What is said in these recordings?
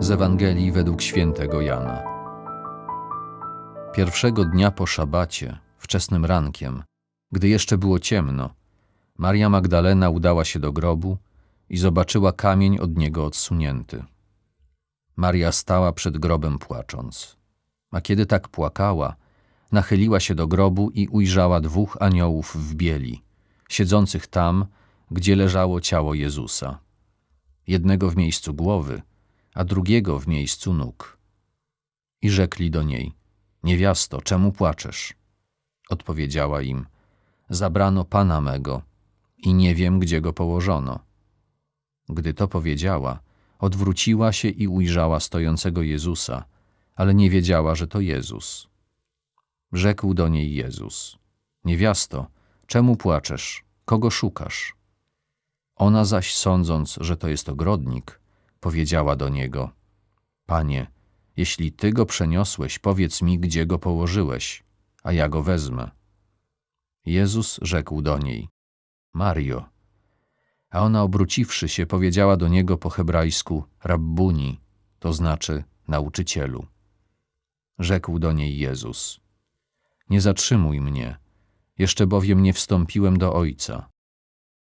z Ewangelii według świętego Jana. Pierwszego dnia po szabacie, wczesnym rankiem, gdy jeszcze było ciemno, Maria Magdalena udała się do grobu i zobaczyła kamień od niego odsunięty. Maria stała przed grobem płacząc. A kiedy tak płakała, nachyliła się do grobu i ujrzała dwóch aniołów w bieli, siedzących tam, gdzie leżało ciało Jezusa. Jednego w miejscu głowy, a drugiego w miejscu nóg. I rzekli do niej: Niewiasto, czemu płaczesz? Odpowiedziała im: Zabrano pana mego i nie wiem, gdzie go położono. Gdy to powiedziała, odwróciła się i ujrzała stojącego Jezusa, ale nie wiedziała, że to Jezus. Rzekł do niej Jezus: Niewiasto, czemu płaczesz? Kogo szukasz? Ona zaś, sądząc, że to jest ogrodnik, powiedziała do niego: Panie, jeśli ty go przeniosłeś, powiedz mi, gdzie go położyłeś, a ja go wezmę. Jezus rzekł do niej: Mario. A ona, obróciwszy się, powiedziała do niego po hebrajsku: Rabbuni, to znaczy nauczycielu. Rzekł do niej Jezus: Nie zatrzymuj mnie, jeszcze bowiem nie wstąpiłem do Ojca.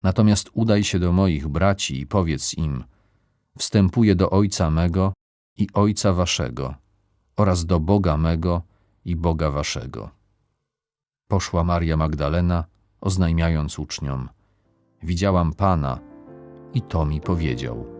Natomiast udaj się do moich braci i powiedz im: Wstępuję do Ojca mego i Ojca waszego, oraz do Boga mego i Boga waszego. Poszła Maria Magdalena, oznajmiając uczniom: Widziałam Pana i to mi powiedział.